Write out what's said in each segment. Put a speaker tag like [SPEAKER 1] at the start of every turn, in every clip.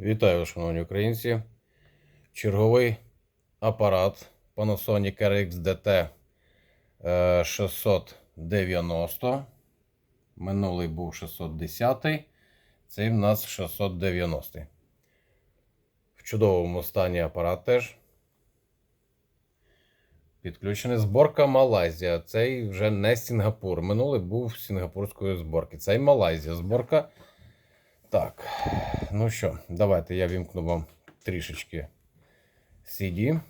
[SPEAKER 1] Вітаю, шановні українці. Черговий апарат Panasonic RXDT е, 690. Минулий був 610. Цей в нас 690. В чудовому стані апарат теж. Підключений зборка Малайзія. Цей вже не Сінгапур. Минулий був сінгапурської зборки. Цей Малайзія зборка. Так, ну що, давайте я вімкну вам трішечки CD.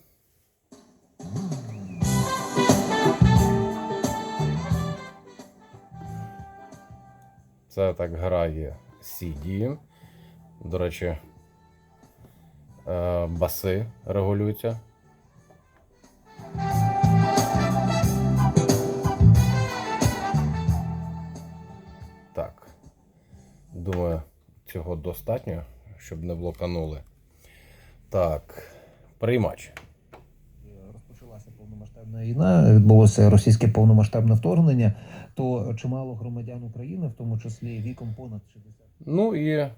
[SPEAKER 1] Це так грає CD. До речі, е, баси регулюються. Думаю, цього достатньо, щоб не блоканули. Так, приймач.
[SPEAKER 2] розпочалася повномасштабна війна, відбулося російське повномасштабне вторгнення, то чимало громадян України, в тому числі віком понад 60
[SPEAKER 1] Ну і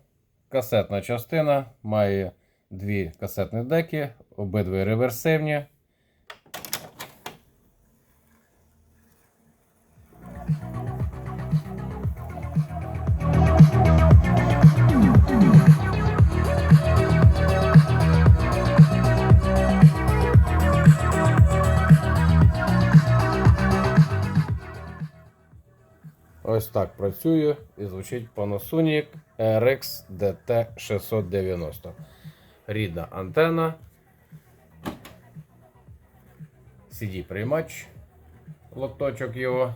[SPEAKER 1] касетна частина має дві касетні деки, обидві реверсивні. Ось так працює і звучить Panasonic RX DT690. Рідна антена. CD приймач. Лоточок його.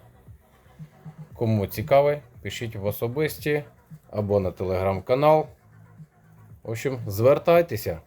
[SPEAKER 1] Кому цікавий, пишіть в особисті або на телеграм-канал. В общем, звертайтеся.